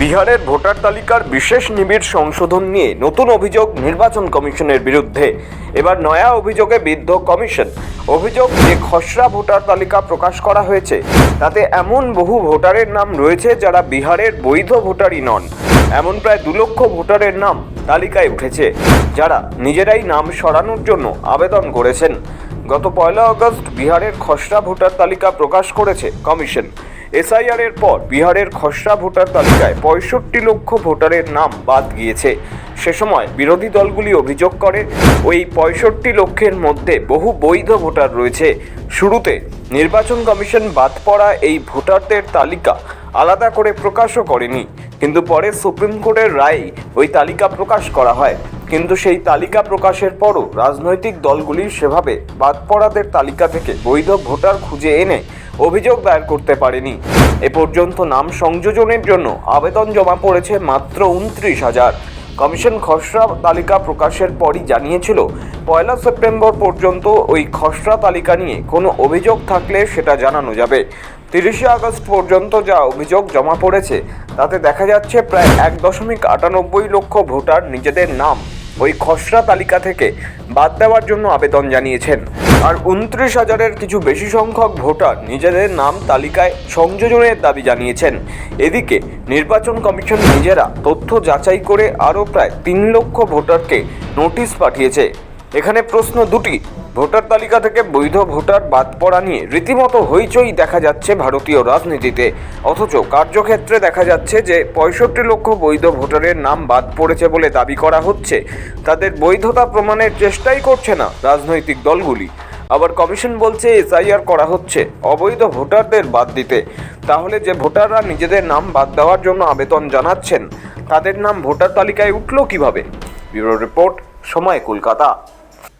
বিহারের ভোটার তালিকার বিশেষ নিবিড় সংশোধন নিয়ে নতুন অভিযোগ নির্বাচন কমিশনের বিরুদ্ধে। এবার নয়া অভিযোগে বিদ্ধ কমিশন। অভিযোগ যে খসড়া ভোটার তালিকা প্রকাশ করা হয়েছে, তাতে এমন বহু ভোটারের নাম রয়েছে যারা বিহারের বৈধ ভোটারই নন। এমন প্রায় দু লক্ষ ভোটারের নাম তালিকায় উঠেছে, যারা নিজেরাই নাম সরানোর জন্য আবেদন করেছেন। গত পয়লা আগস্ট বিহারের খসড়া ভোটার তালিকা প্রকাশ করেছে কমিশন। এসআইআর এর পর বিহারের খসড়া ভোটার তালিকায় পঁয়ষট্টি লক্ষ ভোটারের নাম বাদ গিয়েছে। সে সময় বিরোধী দলগুলি অভিযোগ করে, ওই পঁয়ষট্টি লক্ষের মধ্যে বহু বৈধ ভোটার রয়েছে। শুরুতে নির্বাচন কমিশন বাদ পড়া এই ভোটারদের তালিকা আলাদা করে প্রকাশও করেনি। কিন্তু পরে সুপ্রিম কোর্টের রায় ওই তালিকা প্রকাশ করা হয়। কিন্তু সেই তালিকা প্রকাশের পরও রাজনৈতিক দলগুলি সেভাবে বাদ পড়াদের তালিকা থেকে বৈধ ভোটার খুঁজে এনে অভিযোগ দায়ের করতে পারেনি। এ পর্যন্ত নাম সংযোজনের জন্য আবেদন জমা পড়েছে মাত্র উনত্রিশ হাজার। কমিশন খসড়া তালিকা প্রকাশের পরই জানিয়েছিল, পয়লা সেপ্টেম্বর পর্যন্ত ওই খসড়া তালিকা নিয়ে কোনো অভিযোগ থাকলে সেটা জানানো যাবে। তিরিশে আগস্ট পর্যন্ত যা অভিযোগ জমা পড়েছে, তাতে দেখা যাচ্ছে প্রায় এক দশমিক আটানব্বই লক্ষ ভোটার নিজেদের নাম ওই খসড়া তালিকা থেকে বাদ দেওয়ার জন্য আবেদন জানিয়েছেন। আর উনত্রিশ হাজারের কিছু বেশি সংখ্যক ভোটার নিজেদের নাম তালিকায় সংযোজনের দাবি জানিয়েছেন। এদিকে নির্বাচন কমিশন নিজেরা তথ্য যাচাই করে আরও প্রায় তিন লক্ষ ভোটারকে নোটিশ পাঠিয়েছে। এখানে প্রশ্ন দুটি ভোটার তালিকা থেকে বৈধ ভোটার বাদ পড়া নিয়ে রীতিমতো হইচই দেখা যাচ্ছে ভারতীয় রাজনীতিতে। অথচ কার্যক্ষেত্রে দেখা যাচ্ছে যে পঁয়ষট্টি লক্ষ বৈধ ভোটারের নাম বাদ পড়েছে বলে দাবি করা হচ্ছে। তাদের বৈধতা প্রমাণের চেষ্টাই করছে না রাজনৈতিক দলগুলি। আবার কমিশন বলছে, এসআইআর করা হচ্ছে অবৈধ ভোটারদের বাদ দিতে। তাহলে যে ভোটাররা নিজেদের নাম বাদ দেওয়ার জন্য আবেদন জানাচ্ছেন, তাদের নাম ভোটার তালিকায় উঠল কীভাবে? ব্যুরো রিপোর্ট, সময় কলকাতা।